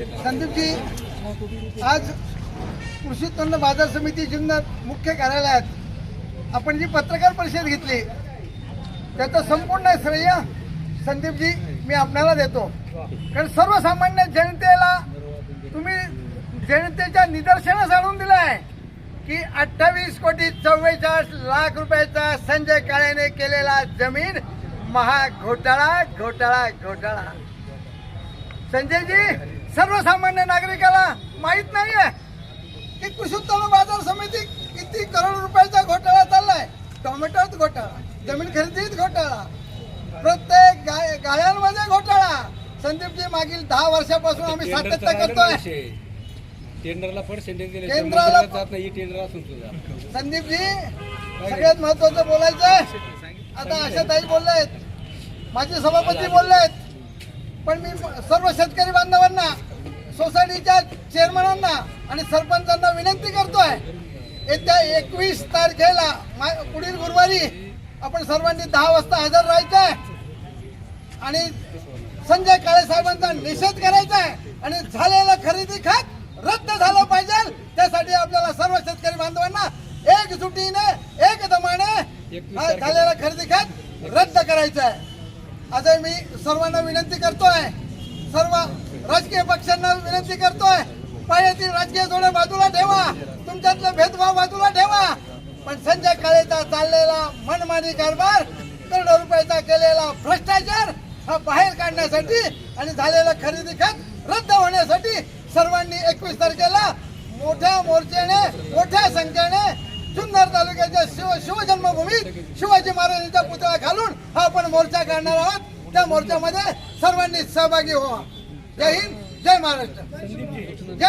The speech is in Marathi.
संदीपजी आज कृषी उत्पन्न बाजार समिती जुन्नर मुख्य कार्यालयात आपण जी पत्रकार परिषद घेतली त्याचं संपूर्ण श्रेय संदीपजी मी आपल्याला देतो. कारण सर्वसामान्य जनतेला तुम्ही जनतेच्या निदर्शनास आणून दिलं आहे की अठ्ठावीस कोटी चव्वेचाळीस लाख रुपयाचा संजय काळेने केलेला जमीन महा घोटाळा घोटाळा घोटाळा. संजयजी सर्वसामान्य नागरिकाला माहीत नाहीये की कृषी उत्पन्न बाजार समिती किती करोड रुपयाचा घोटाळा चाललाय. टोमॅटोत घोटाळा जमीन खरेदीत घोटाळा प्रत्येक गाय गायांमध्ये घोटाळा. संदीपजी मागील दहा वर्षापासून आम्ही सातत्य करतोय. टेंडरला दिले केंद्राला- जात नाही टेंडर असून सुद्धा संदीपजी सगळ्यात महत्वाचं बोलायचं. आता आशाताई बोललेत माझे सभापती बोललेत. पण मी सर्व शेतकरी बांधवांना सोसायटीच्या चेअरमनांना आणि सरपंचांना विनंती करतोय येत्या एकवीस तारखेला पुढील गुरुवारी आपण सर्वांनी दहा वाजता हजर राहायचंय आणि संजय काळे साहेबांचा निषेध करायचा आहे आणि झालेलं खरेदी खत रद्द झालं पाहिजे त्यासाठी आपल्याला सर्व शेतकरी बांधवांना एकजुटीने एक दमाने एकवीस तारखेला. झालेलं खरेदी खत रद्द करायचं आहे आता मी सर्वांना विनंती करतोय. सर्व राजकीय पक्षांना विनंती करतोय. पायातील राजकीय जोडे बाजूला ठेवा. तुमच्यातला भेदभाव बाजूला ठेवा. पण संजय काळेचा चाललेला मनमानी कारभार करोडो रुपयाचा केलेला भ्रष्टाचार हा बाहेर काढण्यासाठी आणि झालेला खरेदी खत रद्द होण्यासाठी सर्वांनी एकवीस तारखेला मोठ्या मोर्चाने मोठ्या संख्येने जुन्नर तालुक्याच्या शिव शिवजन्मभूमीत शिवाजी महाराजांचा पुतळा घालून मोर्चा काढणार आहोत. त्या मोर्चामध्ये सर्वांनी सहभागी व्हा जय हिंद जय महाराष्ट्र. जय